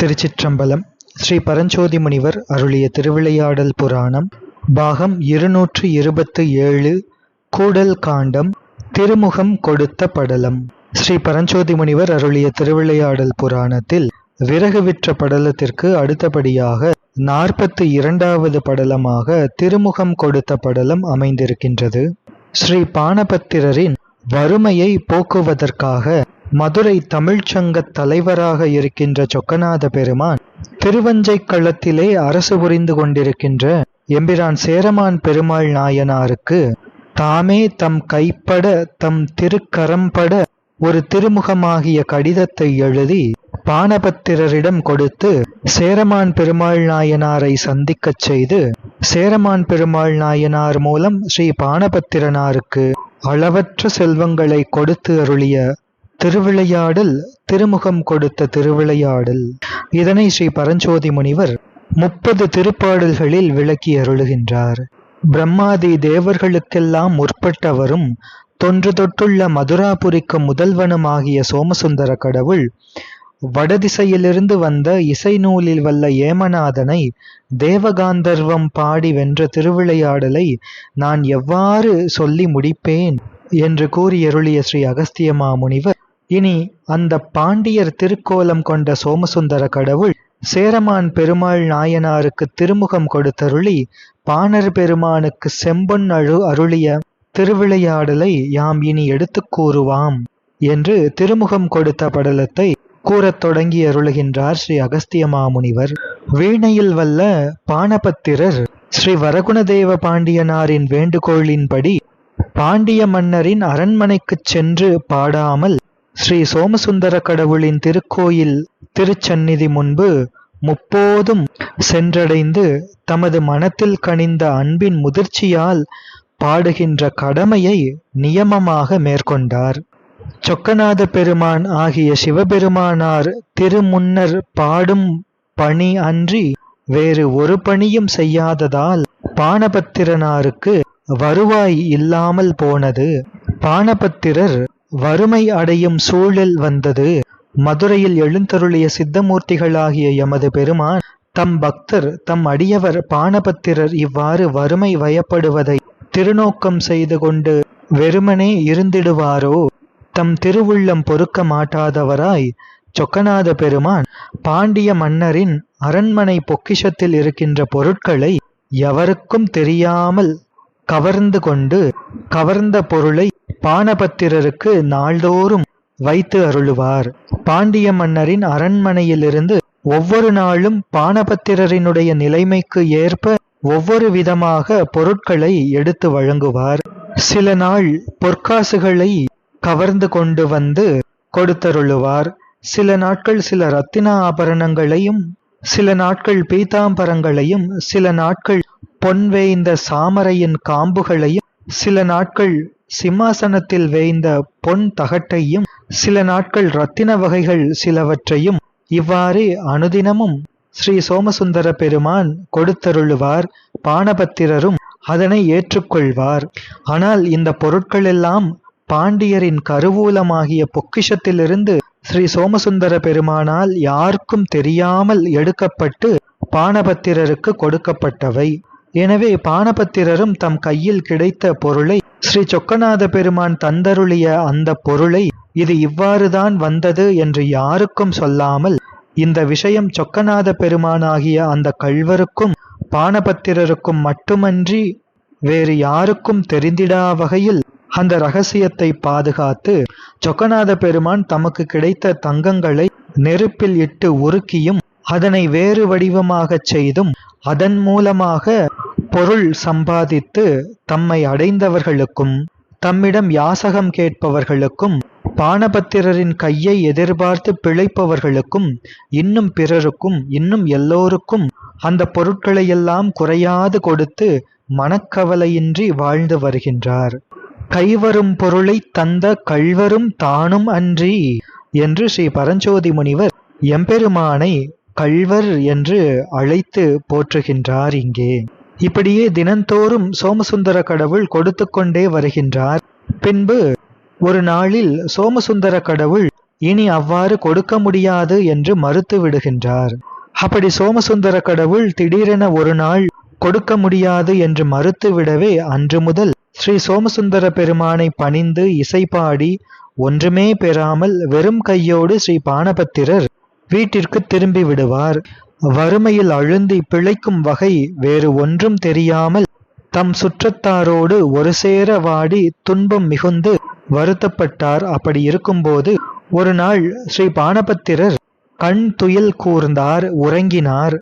திருச்சிற்றம்பலம் ஸ்ரீ பரஞ்சோதி முனிவர் அருளிய திருவிளையாடல் புராணம் பாகம் இருநூற்று இருபத்து ஏழு கூடல் காண்டம் திருமுகம் கொடுத்த படலம். ஸ்ரீ பரஞ்சோதி முனிவர் அருளிய திருவிளையாடல் புராணத்தில் விறகு விற்ற படலத்திற்கு அடுத்தபடியாக நாற்பத்து இரண்டாவது படலமாக திருமுகம் கொடுத்த படலம் அமைந்திருக்கின்றது. ஸ்ரீ பானபத்திரரின் வறுமையை போக்குவதற்காக மதுரை தமிழ்ச்சங்க தலைவராக இருக்கின்ற சொக்கநாத பெருமான் திருவஞ்சை களத்திலே அரசு புரிந்து கொண்டிருக்கின்ற எம்பிரான் சேரமான் பெருமாள் நாயனாருக்கு தாமே தம் கைப்பட தம் திருக்கரம்பட ஒரு திருமுகமாகிய கடிதத்தை எழுதி பானபத்திரரிடம் கொடுத்து சேரமான் பெருமாள் நாயனாரை சந்திக்கச் செய்து சேரமான் பெருமாள் நாயனார் மூலம் ஸ்ரீ பானபத்திரனாருக்கு அளவற்ற செல்வங்களை கொடுத்து அருளிய திருவிளையாடல் திருமுகம் கொடுத்த திருவிளையாடல். இதனை ஸ்ரீ பரஞ்சோதி முனிவர் முப்பது திருப்பாடல்களில் விளக்கி அருளுகின்றார். பிரம்மாதி தேவர்களுக்கெல்லாம் முற்பட்டவரும் தொன்று தொட்டுள்ள மதுராபுரிக்கு முதல்வனுமாகிய சோமசுந்தர கடவுள் வடதிசையிலிருந்து வந்த இசை நூலில் வல்ல ஏமநாதனை தேவகாந்தர்வம் பாடி வென்ற திருவிளையாடலை நான் எவ்வாறு சொல்லி முடிப்பேன்? என்று கூறியருளிய ஸ்ரீ அகஸ்திய மாமுனிவர் இனி அந்த பாண்டியர் திருக்கோலம் கொண்ட சோமசுந்தர கடவுள் சேரமான் பெருமாள் நாயனாருக்கு திருமுகம் கொடுத்தருளி பாணர் பெருமானுக்கு செம்பொன் அழு அருளிய திருவிளையாடலை யாம் இனி எடுத்துக் கூறுவாம் என்று திருமுகம் கொடுத்த படலத்தை கூறத் தொடங்கி அருளுகின்றார் ஸ்ரீ அகஸ்திய மாமுனிவர். வீணையில் வல்ல பானபத்திரர் ஸ்ரீ வரகுணதேவ பாண்டியனாரின் வேண்டுகோளின்படி பாண்டிய மன்னரின் அரண்மனைக்குச் சென்று பாடாமல் ஸ்ரீ சோமசுந்தர கடவுளின் திருக்கோயில் திருச்சந்நிதி முன்பு முப்போதும் சென்றடைந்து தமது மனத்தில் கனிந்த அன்பின் முதிர்ச்சியால் பாடுகின்ற கடமையை நியமமாக மேற்கொண்டார். சொக்கநாத பெருமான் ஆகிய சிவபெருமானார் திருமுன்னர் பாடும் பணி அன்றி வேறு ஒரு பணியும் செய்யாததால் பானபத்திரனாருக்கு வருவாய் இல்லாமல் போனது. பானபத்திரர் வறுமை அடையும் சூழல் வந்தது. மதுரையில் எழுந்தருளிய சித்தமூர்த்திகளாகிய எமது பெருமான் தம் பக்தர் தம் அடியவர் பானபத்திரர் இவ்வாறு வறுமை வயப்படுவதை திருநோக்கம் செய்து கொண்டு வெறுமனே இருந்திடுவாரோ? தம் திருவுள்ளம் பொறுக்க மாட்டாதவராய் சொக்கநாத பெருமான் பாண்டிய மன்னரின் அரண்மனை பொக்கிஷத்தில் இருக்கின்ற பொருட்களை எவருக்கும் தெரியாமல் கவர்ந்து கொண்டு கவர்ந்த பொருளை பானபத்திரருக்கு நாள்தோறும் வைத்து அருளுவார். பாண்டிய மன்னரின் அரண்மனையிலிருந்து ஒவ்வொரு நாளும் பானபத்திரரினுடைய நிலைமைக்கு ஏற்ப ஒவ்வொரு விதமாக பொருட்களை எடுத்து வழங்குவார். சில நாள் பொற்காசுகளை கவர்ந்து கொண்டு வந்து கொடுத்தருளுவார். சில நாட்கள் சில ரத்தின ஆபரணங்களையும் சில நாட்கள் பீதாம்பரங்களையும் சில நாட்கள் பொன் வேய்ந்த சாமரையின் காம்புகளையும் சில நாட்கள் சிம்மாசனத்தில் வேய்ந்த பொன் தகட்டையும் சில நாட்கள் ரத்தின வகைகள் சிலவற்றையும் இவ்வாறே அனுதினமும் ஸ்ரீ சோமசுந்தர பெருமான் கொடுத்தருளுவார் பானபத்திரரும் அதனை ஏற்றுக்கொள்வார். ஆனால் இந்த பொருட்களெல்லாம் பாண்டியரின் கருவூலமாகிய பொக்கிஷத்திலிருந்து ஸ்ரீ சோமசுந்தர பெருமானால் யாருக்கும் தெரியாமல் எடுக்கப்பட்டு பானபத்திரருக்கு கொடுக்கப்பட்டவை. எனவே பானபத்திரரும் தம் கையில் கிடைத்த பொருளை ஸ்ரீ சொக்கநாத பெருமான் தந்தருளிய அந்த பொருளை இது இவ்வாறுதான் வந்தது என்று யாருக்கும் சொல்லாமல் இந்த விஷயம் சொக்கநாத பெருமானாகிய அந்த கள்வருக்கும் பானபத்திரருக்கும் மட்டுமன்றி வேறு யாருக்கும் தெரிந்திடா வகையில் அந்த ரகசியத்தை பாதுகாத்து சொக்கநாத பெருமான் தமக்கு கிடைத்த தங்கங்களை நெருப்பில் இட்டு உருக்கியும் அதனை வேறு வடிவமாகச் செய்தும் அதன் மூலமாக பொருள் சம்பாதித்து தம்மை அடைந்தவர்களுக்கும் தம்மிடம் யாசகம் கேட்பவர்களுக்கும் பானபத்திரரின் கையை எதிர்பார்த்து பிழைப்பவர்களுக்கும் இன்னும் பிறருக்கும் இன்னும் எல்லோருக்கும் அந்த பொருட்களையெல்லாம் குறையாது கொடுத்து மனக்கவலையின்றி வாழ்ந்து வருகின்றார். கைவரும் பொருளை தந்த கள்வரும் தானும் அன்றி என்று ஸ்ரீ பரஞ்சோதி முனிவர் எம்பெருமானை கள்வர் என்று அழைத்து போற்றுகின்றார் இங்கே. இப்படியே தினந்தோறும் சோமசுந்தர கடவுள் கொடுத்து கொண்டே வருகின்றார். பின்பு ஒரு நாளில் சோமசுந்தர கடவுள் இனி அவ்வாறு கொடுக்க முடியாது என்று மறுத்து விடுகின்றார். அப்படி சோமசுந்தர கடவுள் திடீரென ஒரு நாள் கொடுக்க முடியாது என்று மறுத்து விடவே அன்று முதல் ஸ்ரீ சோமசுந்தர பெருமானை பணிந்து இசைப்பாடி ஒன்றுமே பெறாமல் வெறும் கையோடு ஸ்ரீ பானபத்திரர் வீட்டிற்கு திரும்பி விடுவார். வறுமையில் அழுந்தி பிழைக்கும் வகை வேறு ஒன்றும் தெரியாமல் தம் சுற்றத்தாரோடு ஒரு சேர வாடி துன்பம் மிகுந்து வருத்தப்பட்டார். அப்படி இருக்கும்போது ஒரு நாள் ஸ்ரீ பானபத்திரர் கண் துயில் கூர்ந்தார் உறங்கினார்.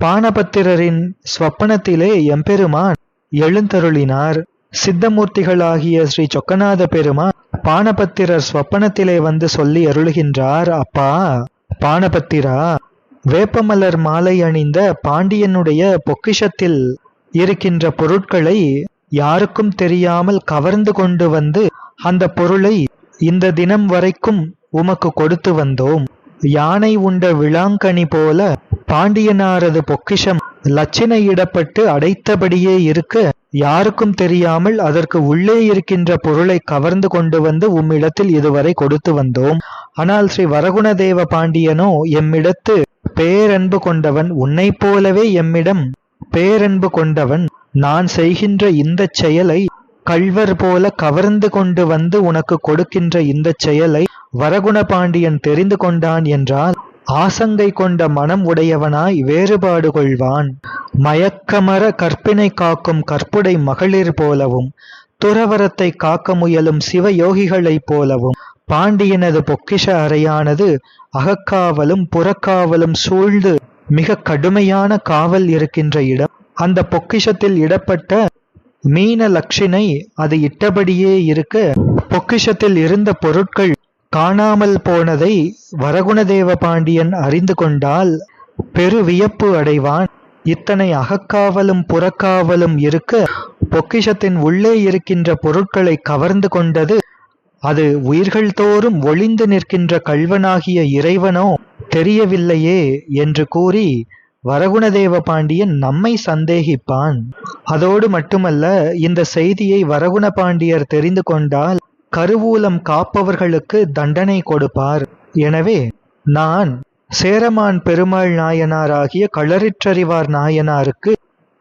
பானபத்திரரின் ஸ்வப்பனத்திலே எம்பெருமான் எழுந்தருளினார். சித்தமூர்த்திகளாகிய ஸ்ரீ சொக்கநாத பெருமான் பானபத்திரர் ஸ்வப்பனத்திலே வந்து சொல்லி அருளுகின்றார். அப்பா பானபத்திரா? வேப்பமலர் மாலை அணிந்த பாண்டியனுடைய பொக்கிஷத்தில் இருக்கின்ற பொருட்களை யாருக்கும் தெரியாமல் கவர்ந்து கொண்டு வந்து அந்த பொருளை இந்த தினம் வரைக்கும் உமக்கு கொடுத்து வந்தோம். யானை உண்ட விளாங்கனி போல பாண்டியனாரது பொக்கிஷம் லட்சினையிடப்பட்டு அடைத்தபடியே இருக்க யாருக்கும் தெரியாமல் அதற்கு உள்ளே இருக்கின்ற பொருளை கவர்ந்து கொண்டு வந்து உம்மிடத்தில் இதுவரை கொடுத்து வந்தோம். ஆனால் ஸ்ரீ வரகுணதேவ பாண்டியனோ எம்மிடத்து பேரன்பு கொண்டவன் உன்னைப் போலவே எம்மிடம் பேரன்பு கொண்டவன் நான் செய்கின்ற இந்த செயலை கள்வர் போல கவர்ந்து கொண்டு வந்து உனக்கு கொடுக்கின்ற இந்த செயலை வரகுண பாண்டியன் தெரிந்து கொண்டான் என்றால் ஆசங்கை கொண்ட மனம் உடையவனாய் வேறுபாடு கொள்வான் மயக்கமர கற்பினை காக்கும் கற்புடை மகளிர் போலவும் துறவரத்தை காக்க முயலும் சிவயோகிகளைப் போலவும். பாண்டியனது பொக்கிஷ அறையானது அகக்காவலும் புறக்காவலும் சூழ்ந்து மிக கடுமையான காவல் இருக்கின்ற இடம். அந்த பொக்கிஷத்தில் இடப்பட்ட மீன லட்சினை அது இட்டபடியே இருக்க பொக்கிஷத்தில் இருந்த பொருட்கள் காணாமல் போனதை வரகுணதேவ பாண்டியன் அறிந்து கொண்டால் பெரு வியப்பு அடைவான். இத்தனை அகக்காவலும் புறக்காவலும் இருக்க பொக்கிஷத்தின் உள்ளே இருக்கின்ற பொருட்களை கவர்ந்து கொண்டது அது உயிர்கள் தோறும் ஒளிந்து நிற்கின்ற கல்வனாகிய இறைவனோ தெரியவில்லையே என்று கூறி வரகுணதேவ பாண்டியன் நம்மை சந்தேகிப்பான். அதோடு மட்டுமல்ல இந்த செய்தியை வரகுண பாண்டியர் தெரிந்து கொண்டால் கருவூலம் காப்பவர்களுக்கு தண்டனை கொடுப்பார். எனவே நான் சேரமான் பெருமாள் நாயனாராகிய களரிற்றறிவார் நாயனாருக்கு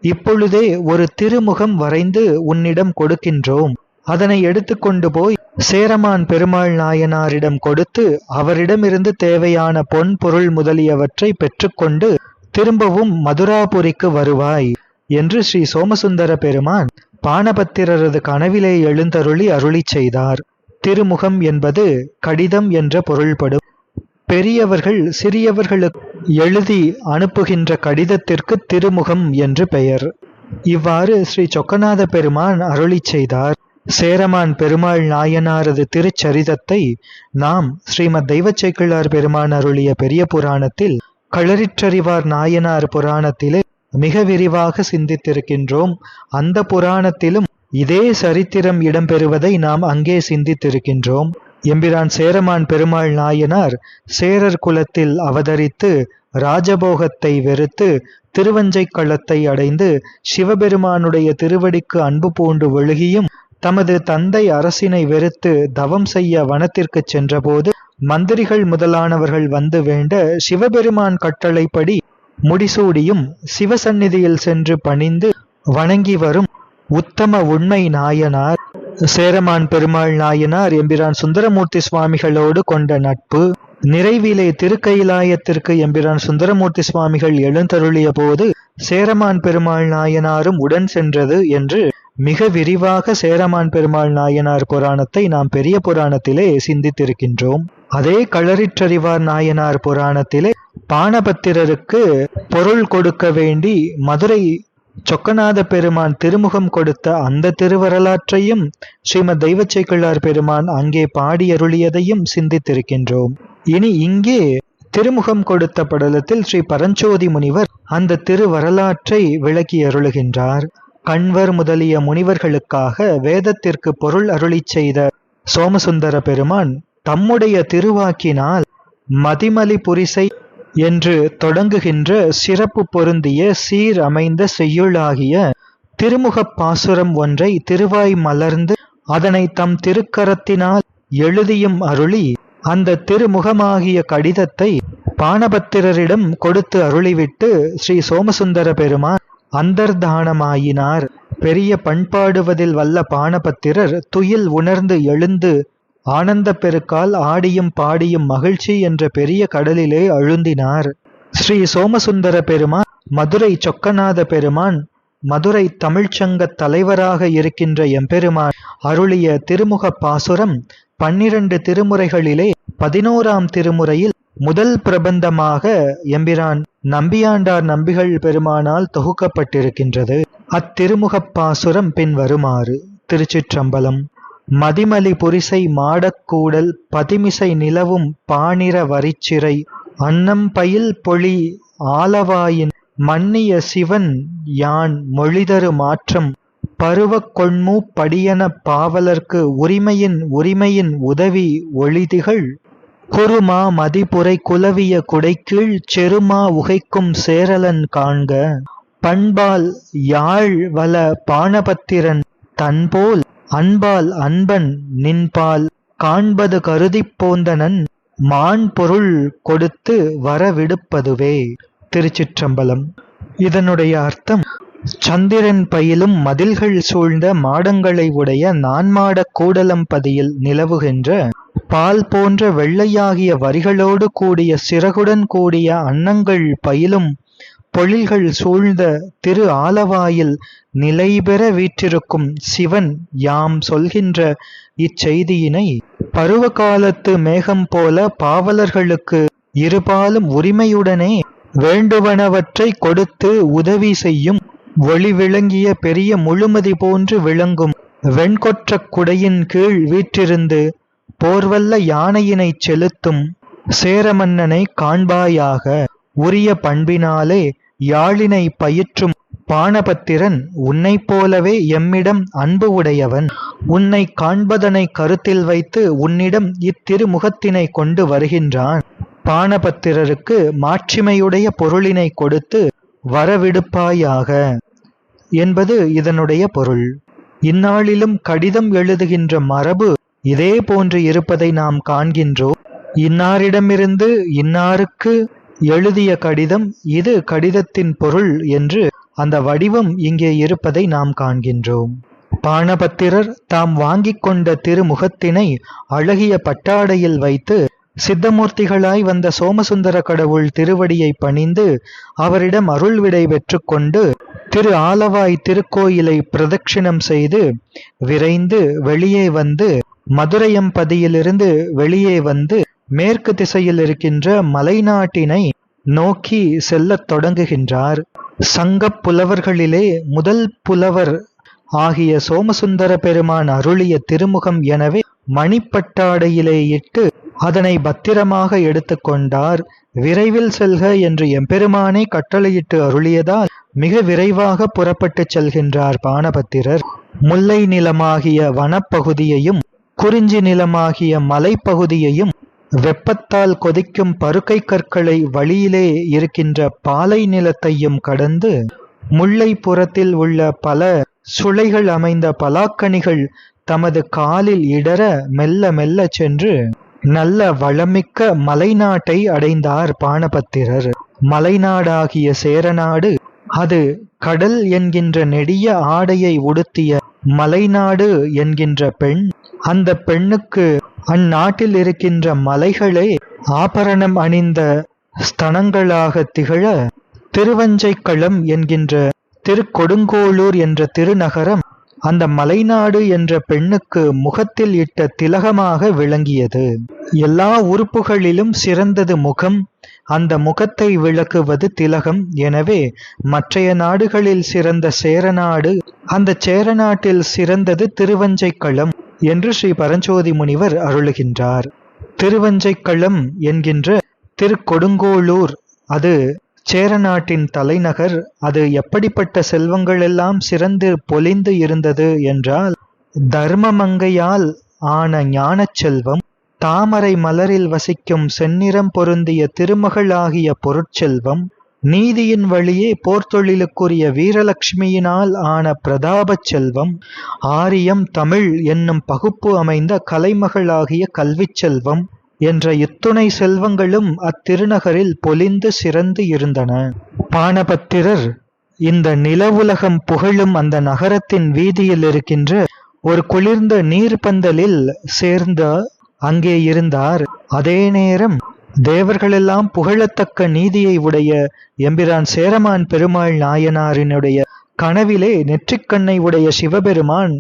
இப்பொழுதே ஒரு திருமுகம் வரைந்து உன்னிடம் கொடுக்கின்றோம். அதனை எடுத்துக்கொண்டு போய் சேரமான் பெருமாள் நாயனாரிடம் கொடுத்து அவரிடமிருந்து தேவையான பொன் பொருள் முதலியவற்றை பெற்றுக்கொண்டு திரும்பவும் மதுராபுரிக்கு வருவாய் என்று ஸ்ரீ சோமசுந்தர பெருமான் பானபத்திரரது கனவிலே எழுந்தருளி அருளிச் செய்தார். திருமுகம் என்பது கடிதம் என்ற பொருள்படும். பெரியவர்கள் சிறியவர்களுக்கு எழுதி அனுப்புகின்ற கடிதத்திற்கு திருமுகம் என்று பெயர். இவ்வாறு ஸ்ரீ சொக்கநாத பெருமான் அருளிச் செய்தார். சேரமான் பெருமாள் நாயனாரது திருச்சரிதத்தை நாம் ஸ்ரீமத் தெய்வச்சேக்கிழார் பெருமான் அருளிய பெரிய புராணத்தில் களரிற்றறிவார் நாயனார் புராணத்திலே மிக விரிவாக சிந்தித்திருக்கின்றோம். அந்த புராணத்திலும் இதே சரித்திரம் இடம்பெறுவதை நாம் அங்கே சிந்தித்திருக்கின்றோம். எம்பிரான் சேரமான் பெருமாள் நாயனார் சேரர் குலத்தில் அவதரித்து ராஜபோகத்தை வெறுத்து திருவஞ்சை களத்தை அடைந்து சிவபெருமானுடைய திருவடிக்கு அன்பு பூண்டு ஒழுகியும் தமது தந்தை அரசினை வெறுத்து தவம் செய்ய வனத்திற்கு சென்றபோது மந்திரிகள் முதலானவர்கள் வந்து வேண்ட சிவபெருமான் கட்டளைப்படி முடிசூடியும் சிவசந்நிதியில் சென்று பணிந்து வணங்கி வரும் உத்தம உண்மை நாயனார் சேரமான் பெருமாள் நாயனார் எம்பிரான் சுந்தரமூர்த்தி சுவாமிகளோடு கொண்ட நட்பு நிறைவிலே திருக்கயிலாயத்திற்கு எம்பிரான் சுந்தரமூர்த்தி சுவாமிகள் எழுந்தருளிய போது சேரமான் பெருமாள் நாயனாரும் உடன் சென்றது என்று மிக விரிவாக சேரமான் பெருமாள் நாயனார் புராணத்தை நாம் பெரிய புராணத்திலே சிந்தித்திருக்கின்றோம். அதே களரிற்றறிவார் நாயனார் புராணத்திலே பானபத்திரருக்கு பொருள் கொடுக்க வேண்டி மதுரை சொக்கநாத பெருமான் திருமுகம் கொடுத்த அந்த திருவரலாற்றையும் ஸ்ரீமத் தெய்வச்சைக்கிள்ளார் பெருமான் அங்கே பாடியருளியதையும் சிந்தித்திருக்கின்றோம். இனி இங்கே திருமுகம் கொடுத்த படலத்தில் ஸ்ரீ பரஞ்சோதி முனிவர் அந்த திருவரலாற்றை விளக்கி அருளுகின்றார். கண்வர் முதலிய முனிவர்களுக்காக வேதத்திற்கு பொருள் அருளிச் செய்த சோமசுந்தர பெருமான் தம்முடைய திருவாக்கினால் மதிமலி புரிசை என்று தொடங்குகின்ற சிறப்பு பொருந்திய சீர் அமைந்த செய்யுளாகிய திருமுகப் பாசுரம் ஒன்றை திருவாய் மலர்ந்து அதனை தம் திருக்கரத்தினால் எழுதியும் அருளி அந்த திருமுகமாகிய கடிதத்தை பானபத்திரரிடம் கொடுத்து அருளிவிட்டு ஸ்ரீ சோமசுந்தர பெருமான் அந்தர்தானமாயினார். பெரிய பண்பாடுவதில் வல்ல பானபத்திரர் துயில் உணர்ந்து எழுந்து ஆனந்த பெருக்கால் ஆடியும் பாடியும் மகிழ்ச்சி என்ற பெரிய கடலிலே அழுந்தினார். ஸ்ரீ சோமசுந்தர பெருமான் மதுரை சொக்கநாத பெருமான் மதுரை தமிழ்ச்சங்க தலைவராக இருக்கின்ற எம்பெருமான் அருளிய திருமுக பாசுரம் பன்னிரண்டு திருமுறைகளிலே பதினோராம் திருமுறையில் முதல் பிரபந்தமாக எம்பிரான் நம்பியாண்டார் நம்பிகள் பெருமானால் தொகுக்கப்பட்டிருக்கின்றது. அத்திருமுகப் பாசுரம் பின் வருமாறு திருச்சிற்றம்பலம். மதிமலி புரிசை மாடக்கூடல் பதிமிசை நிலவும் பாணிர வரிச்சிறை. அன்னம் பயில் பொழி ஆலவாயின் மன்னிய சிவன் யான் மொழிதரு மாற்றம். பருவக் கொண்மூ படியன பாவலர்க்கு உரிமையின் உரிமையின் உதவி ஒளிதிகள் குருமா மதிப்புரை குலவிய குடைக்கீழ் செருமா உகைக்கும் சேரலன் காண்க. பண்பால் யாழ் வல பாணபத்திரன் தன்போல் அன்பால் அன்பன் நின்பால் காண்பது கருதிப் போந்தனன் மான் பொருள் கொடுத்து வரவிடுப்பதுவே. திருச்சிற்றம்பலம். இதனுடைய அர்த்தம் சந்திரன் பயிலும் மதில்கள் சூழ்ந்த மாடங்களை உடைய நான்மாடக் கூடலம்பதியில் நிலவுகின்ற பால் போன்ற வெள்ளையாகிய வரிகளோடு கூடிய சிறகுடன் கூடிய அன்னங்கள் பயிலும் பொழில்கள் சூழ்ந்த திரு ஆலவாயில் நிலைபெற வீற்றிருக்கும் சிவன் யாம் சொல்கின்ற இச்செய்தியினை பருவ காலத்து மேகம் போல பாவலர்களுக்கு இருபாலும் உரிமையுடனே வேண்டுவனவற்றை கொடுத்து உதவி செய்யும் ஒளி விளங்கிய பெரிய முழுமதி போன்று விளங்கும் வெண்கொற்றக் குடையின் கீழ் வீற்றிருந்து போர்வல்ல யானையினைச் செலுத்தும் சேரமன்னனை காண்பாயாக. உரிய பண்பினாலே யாழினை பயிற்றும் பாணபத்திரன் உன்னைப் போலவே எம்மிடம் அன்பு உடையவன். உன்னை காண்பதனை கருத்தில் வைத்து உன்னிடம் இத்திருமுகத்தினை கொண்டு வருகின்றான். பாணபத்திரருக்கு மாட்சிமையுடைய பொருளினை கொடுத்து வரவிடுப்பாயாக என்பது இதனுடைய பொருள். இந்நாளிலும் கடிதம் எழுதுகின்ற மரபு இதே போன்று இருப்பதை நாம் காண்கின்றோம். இன்னாரிடமிருந்து இன்னாருக்கு எழுதிய கடிதம் இது கடிதத்தின் பொருள் என்று அந்த வடிவம் இங்கே இருப்பதை நாம் காண்கின்றோம். பாணபத்திரர் தாம் வாங்கிக் கொண்ட திருமுகத்தினை அழகிய பட்டாடையில் வைத்து சித்தமூர்த்திகளாய் வந்த சோமசுந்தர கடவுள் திருவடியை பணிந்து அவரிடம் அருள் விடை பெற்றுக்கொண்டு திரு ஆலவாய் திருக்கோயிலை பிரதட்சிணம் செய்து விரைந்து வெளியே வந்து மதுரையம்பதியிலிருந்து வெளியே வந்து மேற்கு திசையில் இருக்கின்ற மலைநாட்டினை நோக்கி செல்லத் தொடங்குகின்றார். சங்கப் புலவர்களிலே முதல் புலவர் ஆகிய சோமசுந்தர பெருமான் அருளிய திருமுகம் எனவே மணிப்பட்டாடையிலே இட்டு அதனை பத்திரமாக எடுத்துக்கொண்டார் விரைவில் செல்க என்று எம்பெருமானை கட்டளையிட்டு அருளியதால் மிக விரைவாக புறப்பட்டு செல்கின்றார் பானபத்திரர். முல்லை நிலமாகிய வனப்பகுதியையும் குறிஞ்சி நிலமாகிய மலைப்பகுதியையும் வெப்பத்தால் கொதிக்கும் பருக்கை கற்களை வழியிலே இருக்கின்ற பாலை நிலத்தையும் கடந்து முல்லைப்புறத்தில் உள்ள பல சுளைகள் அமைந்த பலாக்கனிகள் தமது காலில் இடர மெல்ல மெல்ல சென்று நல்ல வளமிக்க மலைநாட்டை அடைந்தார் பாணபத்திரர். மலைநாடாகிய சேரநாடு அது கடல் என்கின்ற நெடிய ஆடையை உடுத்திய மலைநாடு என்கின்ற பெண் அந்த பெண்ணுக்கு அந்நாட்டில் இருக்கின்ற மலைகளே ஆபரணம் அணிந்த ஸ்தனங்களாக திகழ திருவஞ்சைக்களம் என்கின்ற திருக்கொடுங்கோளூர் என்ற திருநகரம் அந்த மலைநாடு என்ற பெண்ணுக்கு முகத்தில் இட்ட திலகமாக விளங்கியது. எல்லா உறுப்புகளிலும் சிறந்தது முகம் அந்த முகத்தை விளக்குவது திலகம். எனவே மற்றைய நாடுகளில் சிறந்த சேரநாடு அந்த சேரநாட்டில் சிறந்தது திருவஞ்சைக்களம். என்று ஸ்ரீ பரஞ்சோதி முனிவர் அருளுகின்றார். திருவஞ்சைக்களம் என்கின்ற திருக்கொடுங்கோளூர் அது சேரநாட்டின் தலைநகர் அது எப்படிப்பட்ட செல்வங்களெல்லாம் சிறந்து பொலிந்து இருந்தது என்றால் தர்மமங்கையால் ஆன ஞானச் செல்வம் தாமரை மலரில் வசிக்கும் செந்நிறம் பொருந்திய திருமகளாகிய பொருட்செல்வம் நீதியின் வழியே போர்த்தொழிலுக்குரிய வீரலட்சுமியினால் ஆன பிரதாபச் செல்வம் ஆரியம் தமிழ் என்னும் பகுப்பு அமைந்த கலைமகளாகிய கல்விச் செல்வம் என்ற இத்துணை செல்வங்களும் அத்திருநகரில் பொலிந்து சிறந்து இருந்தன. பானபத்திரர் இந்த நிலவுலகம் புகழும் அந்த நகரத்தின் வீதியில் இருக்கின்ற ஒரு குளிர்ந்த நீர்பந்தலில் சேர்ந்த அங்கே இருந்தார். அதே நேரம் தேவர்களெல்லாம் புகழத்தக்க நீதியை உடைய எம்பிரான் சேரமான் பெருமாள் நாயனாரினுடைய கனவிலே நெற்றிக்கண்ணை உடைய சிவபெருமான்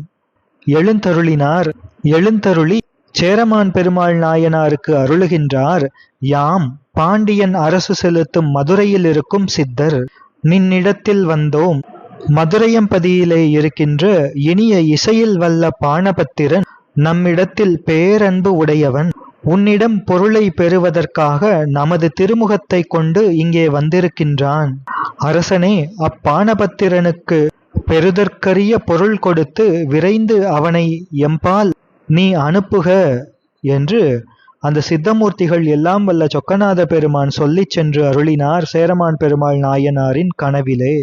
எழுந்தருளினார். எழுந்தருளி சேரமான் பெருமாள் நாயனாருக்கு அருளுகின்றார். யாம் பாண்டியன் அரசு செலுத்தும் மதுரையில் இருக்கும் சித்தர். நின்னிடத்தில் வந்தோம். மதுரையம்பதியிலே இருக்கின்ற இனிய இசையில் வல்ல பாணபத்திரன் நம்மிடத்தில் பேரன்பு உடையவன். உன்னிடம் பொருளை பெறுவதற்காக நமது திருமுகத்தை கொண்டு இங்கே வந்திருக்கின்றான். அரசனே அப்பானபத்திரனுக்கு பெறுதற்கரிய பொருள் கொடுத்து விரைந்து அவனை எம்பால் நீ அனுப்புக என்று அந்த சித்தமூர்த்திகள் எல்லாம் வல்ல சொக்கநாத பெருமான் சொல்லிச் சென்று அருளினார் சேரமான் பெருமாள் நாயனாரின் கனவிலே.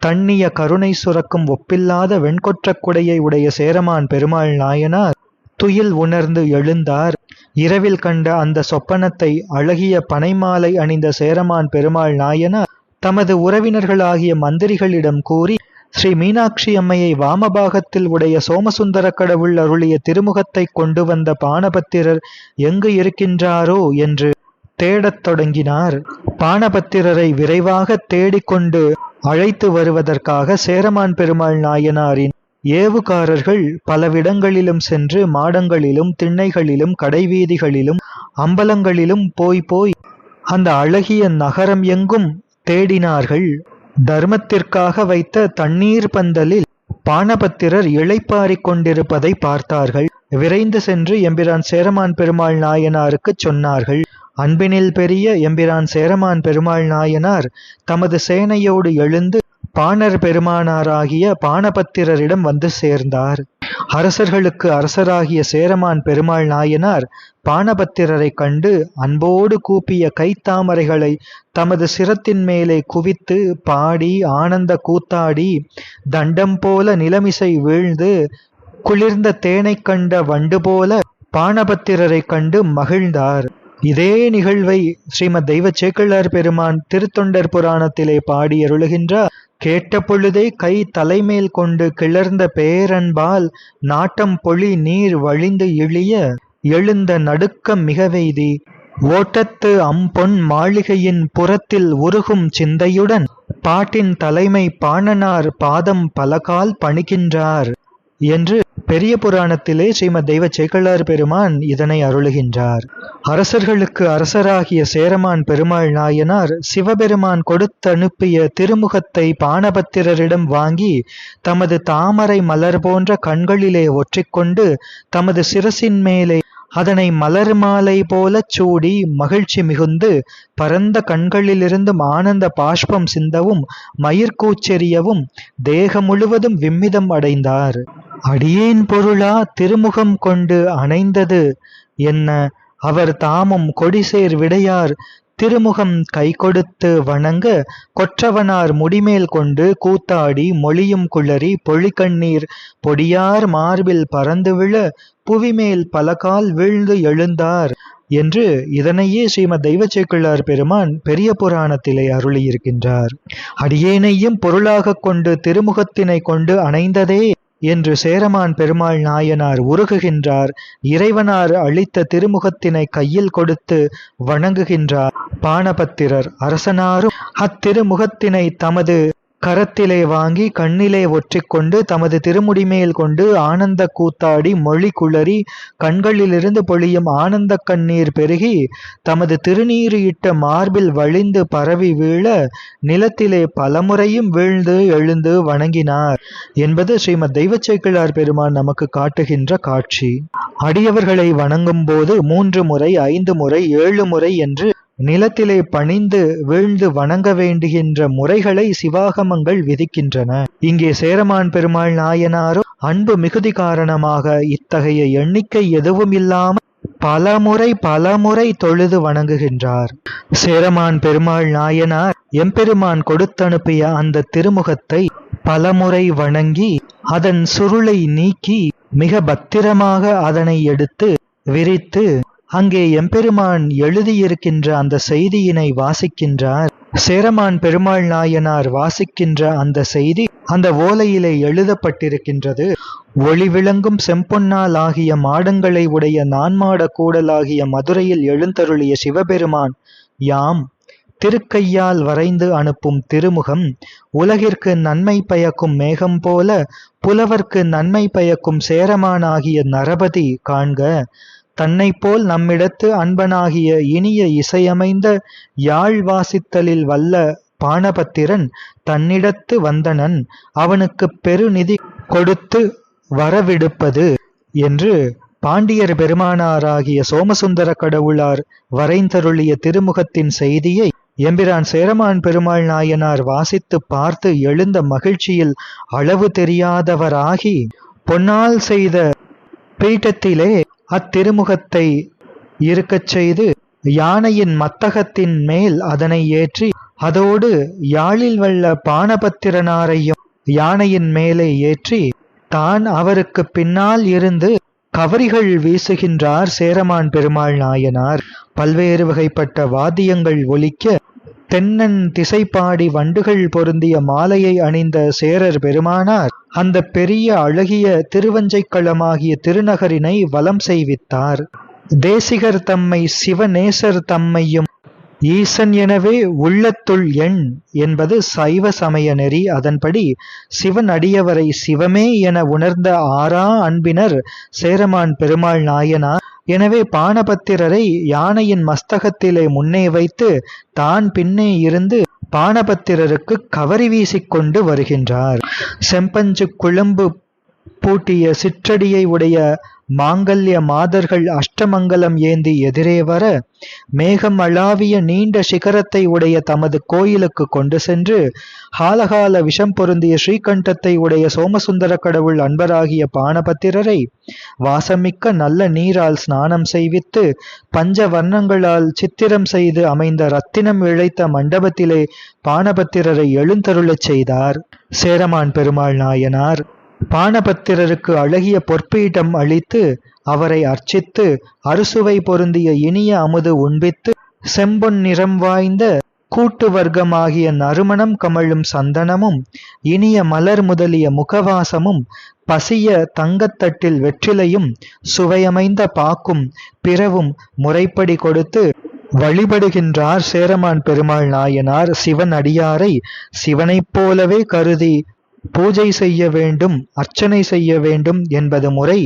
தண்ணிய கருணை சுரக்கும் ஒப்பில்லாத வெண்கொற்றக் குடையை உடைய சேரமான் பெருமாள் நாயனார் துயில் உணர்ந்து எழுந்தார். இரவில் கண்ட அந்த சொப்பனத்தை அழகிய பனைமாலை அணிந்த சேரமான் பெருமாள் நாயனார் தமது உறவினர்களாகிய மந்திரிகளிடம் கூறி ஸ்ரீ மீனாட்சி அம்மையை வாமபாகத்தில் உடைய சோமசுந்தர கடவுள் அருளிய திருமுகத்தை கொண்டு வந்த பானபத்திரர் எங்கு இருக்கின்றாரோ? என்று தேடத் தொடங்கினார். பானபத்திரரை விரைவாக தேடிக்கொண்டு அழைத்து வருவதற்காக சேரமான் பெருமாள் நாயனாரின் ஏவுகாரர்கள் பலவிடங்களிலும் சென்று மாடங்களிலும் திண்ணைகளிலும் கடைவீதிகளிலும் அம்பலங்களிலும் போய் போய் அந்த அழகிய நகரம் எங்கும் தேடினார்கள். தர்மத்திற்காக வைத்த தண்ணீர் பந்தலில் பானபத்திரர் இளைப்பாறிக் கொண்டிருப்பதை பார்த்தார்கள். விரைந்து சென்று எம்பிரான் சேரமான் பெருமாள் நாயனாருக்குச் சொன்னார்கள் அன்பினில் பெரிய எம்பிரான் சேரமான் பெருமாள் நாயனார் தமது சேனையோடு எழுந்து பாணர் பெருமானாராகிய பானபத்திரரிடம் வந்து சேர்ந்தார். அரசர்களுக்கு அரசராகிய சேரமான் பெருமாள் நாயனார் பானபத்திரரை கண்டு அன்போடு கூப்பிய கைத்தாமரைகளை தமது சிரத்தின் மேலே குவித்து பாடி ஆனந்த கூத்தாடி தண்டம் போல நிலமிசை வீழ்ந்து குளிர்ந்த தேனைக் கண்ட வண்டு போல பானபத்திரரை கண்டு மகிழ்ந்தார். இதே நிகழ்வை ஸ்ரீமத் தெய்வ சேக்கிழார் பெருமான் திருத்தொண்டர் புராணத்திலே பாடி அருளுகின்றார் கேட்டபொழுதே கை தலைமேல் கொண்டு கிளர்ந்த பேரன்பால் நாட்டம் பொழி நீர் வழிந்து இழிய எழுந்த நடுக்கம் மிகவெய்தி. ஓட்டத்து அம்பொன் மாளிகையின் புறத்தில் உருகும் சிந்தையுடன் பாட்டின் தலைமை பாணனார் பாதம் பலகால் பணிக்கின்றார் என்று பெரிய புராணத்திலே ஸ்ரீமத் தெய்வ சேக்கலார் பெருமான் இதனை அருளுகின்றார். அரசர்களுக்கு அரசராகிய சேரமான் பெருமாள் நாயனார் சிவபெருமான் கொடுத்தனுப்பிய திருமுகத்தை பானபத்திரரிடம் வாங்கி தமது தாமரை மலர் போன்ற கண்களிலே ஒற்றிக்கொண்டு தமது சிரசின் மேலே அதனை மலர் மாலை போலச் சூடி மகிழ்ச்சி மிகுந்து பரந்த கண்களிலிருந்தும் ஆனந்த பாஷ்பம் சிந்தவும் மயிர்கூச்செறியவும் தேகம் முழுவதும் விம்மிதம் அடைந்தார். அடியேன் பொருளா திருமுகம் கொண்டு அணைந்தது என்ன? அவர் தாமும் கொடிசேர் விடையார் திருமுகம் கை கொடுத்து வணங்க கொற்றவனார் முடிமேல் கொண்டு கூத்தாடி மொழியும் குளறி பொழிக்கண்ணீர் பொடியார் மார்பில் பறந்து விழ புவிமேல் பலகால் வீழ்ந்து எழுந்தார் என்று இதனையே ஸ்ரீமத் தெய்வச்சேக்கிழார் பெருமான் பெரிய புராணத்திலே அருளியிருக்கின்றார். அடியேனையும் பொருளாகக் கொண்டு திருமுகத்தினை கொண்டு அணைந்ததே என்று சேரமான் பெருமாள் நாயனார் உருகுகின்றார். இறைவனார் அளித்த திருமுகத்தினை கையில் கொடுத்து வணங்குகின்றார். பானபத்திரர் அரசனாரும் அத்திருமுகத்தினை தமது கரத்திலே வாங்கி கண்ணிலே ஒற்றிக்கொண்டு தமது திருமுடிமேல் கொண்டு ஆனந்த கூத்தாடி மொழி குளறி கண்களிலிருந்து பொழியும் ஆனந்த கண்ணீர் பெருகி தமது திருநீறு இட்ட மார்பில் வழிந்து பரவி வீழ நிலத்திலே பலமுறையும் வீழ்ந்து எழுந்து வணங்கினார் என்பது ஸ்ரீமத் தெய்வச்சேக்கிழார் பெருமான் நமக்கு காட்டுகின்ற காட்சி. அடியவர்களை வணங்கும் போது மூன்று முறை ஐந்து முறை ஏழு முறை என்று நிலத்திலே பணிந்து வீழ்ந்து வணங்க வேண்டுகின்ற முறைகளை சிவாகமங்கள் விதிக்கின்றன. இங்கே சேரமான் பெருமாள் நாயனாரோ அன்பு மிகுதி காரணமாக இத்தகைய எண்ணிக்கை எதுவும் இல்லாமல் பலமுறை பலமுறை தொழுது வணங்குகின்றார். சேரமான் பெருமாள் நாயனார் எம்பெருமான் கொடுத்தனுப்பிய அந்த திருமுகத்தை பலமுறை வணங்கி அதன் சுருளை நீக்கி மிக பத்திரமாக அதனை எடுத்து விரித்து அங்கே எம்பெருமான் எழுதியிருக்கின்ற அந்த செய்தியினை வாசிக்கின்றார். சேரமான் பெருமாள் நாயனார் வாசிக்கின்ற அந்த செய்தி அந்த ஓலையிலே எழுதப்பட்டிருக்கின்றது. ஒளி விளங்கும் செம்பொன்னால் ஆகிய மாடங்களை உடைய நான்மாட கூடலாகிய மதுரையில் எழுந்தருளிய சிவபெருமான் யாம் திருக்கையால் வரைந்து அனுப்பும் திருமுகம் உலகிற்கு நன்மை பயக்கும் மேகம் போல புலவர்க்கு நன்மை பயக்கும் சேரமானாகிய நரபதி காண்க. தன்னைப்போல் நம்மிடத்து அன்பனாகிய இனிய இசையமைந்த யாழ் வாசித்தலில் வல்ல பாணபத்திரன் தன்னிடத்து வந்தனன் அவனுக்குப் பெருநிதி கொடுத்து வரவிடுப்பது என்று பாண்டியர் பெருமானாராகிய சோமசுந்தர கடவுளார் வரைந்தருளிய திருமுகத்தின் செய்தியை எம்பிரான் சேரமான் பெருமாள் நாயனார் வாசித்து பார்த்து எழுந்த மகிழ்ச்சியில் அளவு தெரியாதவராகி பொன்னால் செய்த பீட்டத்திலே அத்திருமுகத்தை இருக்கச் செய்து யானையின் மத்தகத்தின் மேல் அதனை ஏற்றி அதோடு யாழில் வல்ல பானபத்திரனாரையும் யானையின் மேலே ஏற்றி தான் அவருக்கு பின்னால் இருந்து கவரிகள் வீசுகின்றார் சேரமான் பெருமாள் நாயனார். பல்வேறு வகைப்பட்ட வாத்தியங்கள் ஒலிக்க தென்னன் திசைப்பாடி வண்டுகள் பொருந்திய மாலையை அணிந்த சேரர் பெருமானார். அந்த பெரிய அழகிய திருவஞ்சைக்களமாகிய திருநகரினை வலம் செய்வித்தார். தேசிகர் தம்மை சிவநேசர் தம்மையும் ஈசன் எனவே உள்ளத்துள் எண் என்பது சைவ சமய நெறி. அதன்படி சிவன் அடியவரை சிவமே என உணர்ந்த ஆறா அன்பினர் சேரமான் பெருமாள் நாயனார். எனவே பானபத்திரரை யானையின் மஸ்தகத்திலே முன்னே வைத்து தான் பின்னே இருந்து பானபத்திரருக்கு கவரி வீசிக்கொண்டு வருகின்றார். செம்பஞ்சு குழம்பு பூட்டிய சிற்றடியை உடைய மாங்கல்ய மாதர்கள் அஷ்டமங்கலம் ஏந்தி எதிரே வர மேகம் அளாவிய நீண்ட சிகரத்தை உடைய தமது கோயிலுக்கு கொண்டு சென்று ஹாலகால விஷம் பொருந்திய ஸ்ரீகண்டத்தை உடைய சோமசுந்தர கடவுள் அன்பராகிய பானபத்திரரை வாசமிக்க நல்ல நீரால் ஸ்நானம் செய்வித்து பஞ்ச வர்ணங்களால் சித்திரம் செய்து அமைந்த ரத்தினம் இழைத்த மண்டபத்திலே பானபத்திரரை எழுந்தருளச் செய்தார். சேரமான் பெருமாள் நாயனார். பானபத்திரருக்கு அழகிய பொற்பீட்டம் அளித்து அவரை அர்ச்சித்து அறுசுவை பொருந்திய இனிய அமுது உண்பித்து செம்பொன் நிறம் வாய்ந்த கூட்டு வர்க்கமாகிய நறுமணம் கமழும் சந்தனமும் இனிய மலர் முதலிய முகவாசமும் பசிய தங்கத்தட்டில் வெற்றிலையும் சுவையமைந்த பாக்கும் பிறவும் முறைப்படி கொடுத்து வழிபடுகின்றார் சேரமான் பெருமாள் நாயனார் சிவன் அடியாரை சிவனைப் போலவே கருதி பூஜை செய்ய வேண்டும் அர்ச்சனை செய்ய வேண்டும் என்பது முறை.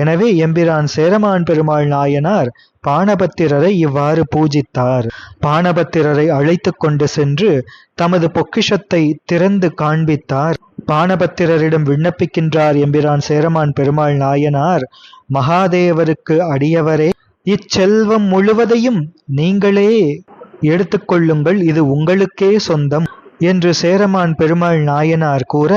எனவே எம்பிரான் சேரமான் பெருமாள் நாயனார் பானபத்திரரை இவ்வாறு பூஜித்தார். பானபத்திரரை அழைத்து கொண்டு சென்று தமது பொக்கிஷத்தை திறந்து காண்பித்தார். பானபத்திரரிடம் விண்ணப்பிக்கின்றார் எம்பிரான் சேரமான் பெருமாள் நாயனார் மகாதேவருக்கு அடியவரே இச்செல்வம் முழுவதையும் நீங்களே எடுத்துக்கொள்ளுங்கள் இது உங்களுக்கே சொந்தம். என்று சேரமான் பெருமாள் நாயனார் கூற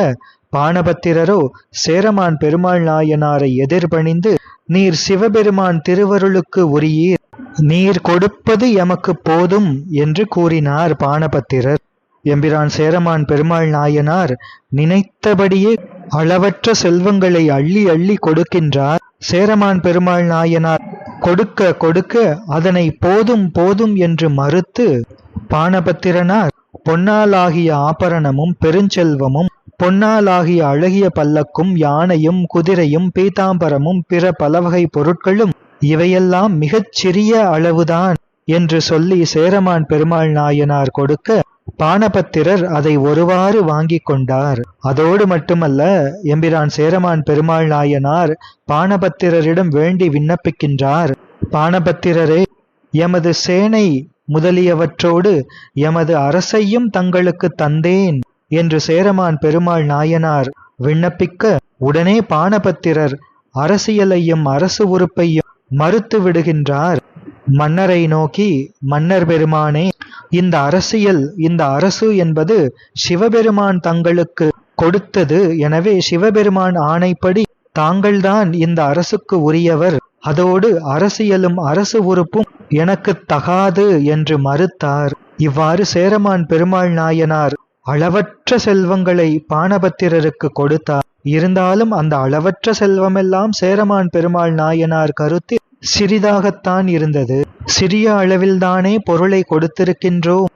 பானபத்திரரோ சேரமான் பெருமாள் நாயனாரை எதிர்பணிந்து நீர் சிவபெருமான் திருவருளுக்கு உரியீர். நீர் கொடுப்பது எமக்கு போதும் என்று கூறினார் பானபத்திரர். எம்பிரான் சேரமான் பெருமாள் நாயனார் நினைத்தபடியே அளவற்ற செல்வங்களை அள்ளி அள்ளி கொடுக்கின்றார். சேரமான் பெருமாள் நாயனார் கொடுக்க கொடுக்க அதனை போதும் போதும் என்று மறுத்து பானபத்திரனார் பொன்னாலாகிய ஆபரணமும் பெருஞ்செல்வமும் பொன்னாலாகிய அழகிய பல்லக்கும் யானையும் குதிரையும் பீதாம்பரமும் பிற பலவகை பொருட்களும் இவையெல்லாம் மிகச் சிறிய அளவுதான் என்று சொல்லி சேரமான் பெருமாள் நாயனார் கொடுக்க பானபத்திரர் அதை ஒருவாறு வாங்கிக் கொண்டார். அதோடு மட்டுமல்ல எம்பிரான் சேரமான் பெருமாள் நாயனார் பானபத்திரரிடம் வேண்டி விண்ணப்பிக்கின்றார். பானபத்திரரே எமது சேனை முதலியவற்றோடு எமது அரசையும் தங்களுக்கு தந்தேன் என்று சேரமான் பெருமாள் நாயனார் விண்ணப்பிக்க உடனே பானபத்திரர் அரசியலையும் அரசு உறுப்பையும் மறுத்து விடுகின்றார். மன்னரை நோக்கி மன்னர் பெருமானே இந்த அரசியல் இந்த அரசு என்பது சிவபெருமான் தங்களுக்கு கொடுத்தது. எனவே சிவபெருமான் ஆணைப்படி தாங்கள்தான் இந்த அரசுக்கு உரியவர். அதோடு அரசியலும் அரசு உறுப்பும் எனக்கு தகாது என்று மறுத்தார். இவ்வாறு சேரமான் பெருமாள் நாயனார் அளவற்ற செல்வங்களை பானபத்திரருக்கு கொடுத்தார். இருந்தாலும் அந்த அளவற்ற செல்வமெல்லாம் சேரமான் பெருமாள் நாயனார் கருத்தில் சிறிதாகத்தான் இருந்தது. சிறிய அளவில்தானே பொருளை கொடுத்திருக்கின்றோம்.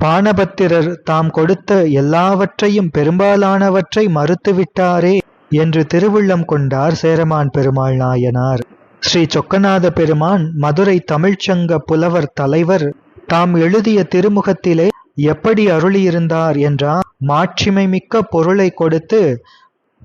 பானபத்திரர் தாம் கொடுத்த எல்லாவற்றையும் பெரும்பாலானவற்றை மறுத்துவிட்டாரே. என்று திருவுள்ளம் கொண்டார் சேரமான் பெருமாள் நாயனார். ஸ்ரீ சொக்கநாத பெருமான் மதுரை தமிழ்ச்சங்க புலவர் தலைவர் தாம் எழுதிய திருமுகத்திலே எப்படி அருளியிருந்தார் என்றால் மாட்சிமை மிக்க பொருளை கொடுத்து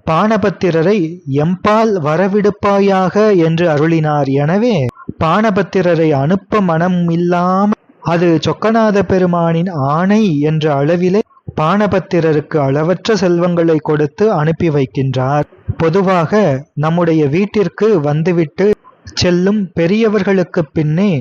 பானபத்திரரை எம்பால் வரவிடுப்பாயாக என்று அருளினார். எனவே பானபத்திரரை அனுப்ப மனம் இல்லாமல் அது சொக்கநாத பெருமானின் ஆணை என்ற அளவிலே பானபத்திரருக்கு அளவற்ற செல்வங்களை கொடுத்து அனுப்பி வைக்கின்றார். பொதுவாக நம்முடைய வீட்டிற்கு வந்துவிட்டு செல்லும் பெரியவர்களுக்கு பின்னே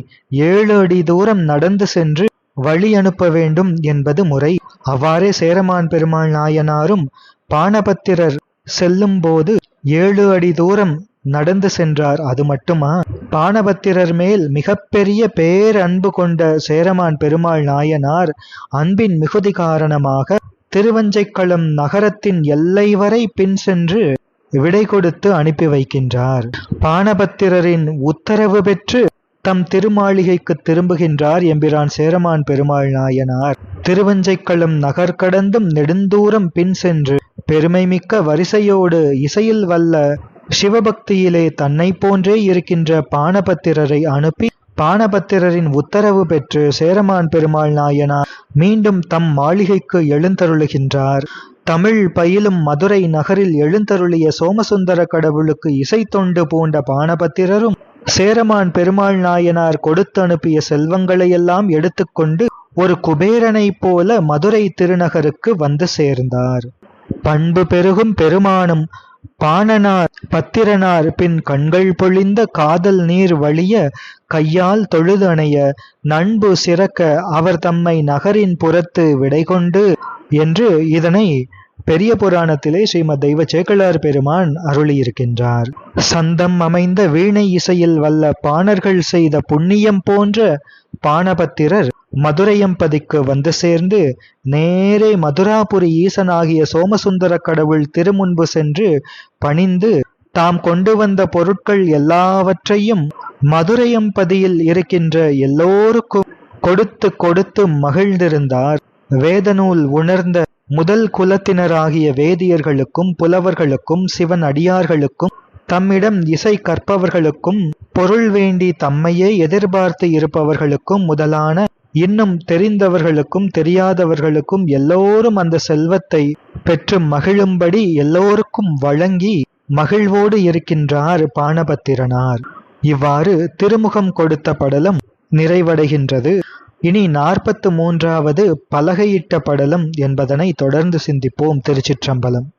ஏழு அடி தூரம் நடந்து சென்று வழி அனுப்ப வேண்டும் என்பது முறை. அவ்வாறே சேரமான் பெருமாள் நாயனாரும் பானபத்திரர் செல்லும்போது ஏழு அடி தூரம் நடந்து சென்றார். அது மட்டுமா? பானபத்திரர் மேல் மிகப்பெரிய பேரன்பு கொண்ட சேரமான் பெருமாள் நாயனார் அன்பின் மிகுதி காரணமாக திருவஞ்சைக்களம் நகரத்தின் எல்லை வரை பின் சென்று விடை கொடுத்து அனுப்பி வைக்கின்றார். பானபத்திரரின் உத்தரவு பெற்று தம் திருமாளிகைக்கு திரும்புகின்றார் எம்பிரான் சேரமான் பெருமாள் நாயனார். திருவஞ்சைக்களம் நகர் கடந்தும் நெடுந்தூரம் பின் சென்று பெருமைமிக்க வரிசையோடு இசையில் வல்ல சிவபக்தியிலே தன்னை போன்றே இருக்கின்ற பானபத்திரரை அனுப்பி பானபத்திரரின் உத்தரவு பெற்று சேரமான் பெருமாள் நாயனார் மீண்டும் தம் மாளிகைக்கு எழுந்தருளுகின்றார். தமிழ் பயிலும் மதுரை நகரில் எழுந்தருளிய சோமசுந்தர கடவுளுக்கு இசை தொண்டு பூண்ட பானபத்திரரும் சேரமான் பெருமாள் நாயனார் கொடுத்து அனுப்பிய செல்வங்களையெல்லாம் எடுத்துக்கொண்டு ஒரு குபேரனைப் போல மதுரை திருநகருக்கு வந்து சேர்ந்தார். பண்பு பெருகும் பெருமானும் பாணனார் பத்திரனார் பின் கண்கள் பொழிந்த காதல் நீர் வழிய கையால் தொழுதணைய நண்பு சிறக்க அவர் தம்மை நகரின் புறத்து விடைகொண்டு என்று இதனை பெரிய புராணத்திலே ஸ்ரீமத் தெய்வ சேக்கலார் பெருமான் அருளியிருக்கின்றார். சந்தம் அமைந்த வீணை இசையில் வல்ல பாணர்கள் செய்த புண்ணியம் போன்ற பானபத்திரர் மதுரையம்பதிக்கு வந்து சேர்ந்து நேரே மதுராபுரி ஈசனாகிய சோமசுந்தர கடவுள் திருமுன்பு சென்று பணிந்து தாம் கொண்டு வந்த பொருட்கள் எல்லாவற்றையும் மதுரையம்பதியில் இருக்கின்ற எல்லோருக்கும் கொடுத்து கொடுத்து மகிழ்ந்திருந்தார். வேதநூல் உணர்ந்த முதல் குலத்தினராகிய வேதியர்களுக்கும் புலவர்களுக்கும் சிவன் அடியார்களுக்கும் தம்மிடம் இசை கற்பவர்களுக்கும் பொருள் வேண்டி தம்மையே எதிர்பார்த்து இருப்பவர்களுக்கும் முதலான இன்னும் தெரிந்தவர்களுக்கும் தெரியாதவர்களுக்கும் எல்லோரும் அந்த செல்வத்தை பெற்று மகிழும்படி எல்லோருக்கும் வழங்கி மகிழ்வோடு இருக்கின்றார் பானபத்திரனார். இவ்வாறு திருமுகம் கொடுத்த படலம் நிறைவடைகின்றது. இனி நாற்பத்து மூன்றாவது பலகையிட்ட படலம் என்பதனை தொடர்ந்து சிந்திப்போம் திருச்சிற்றம்பலம்.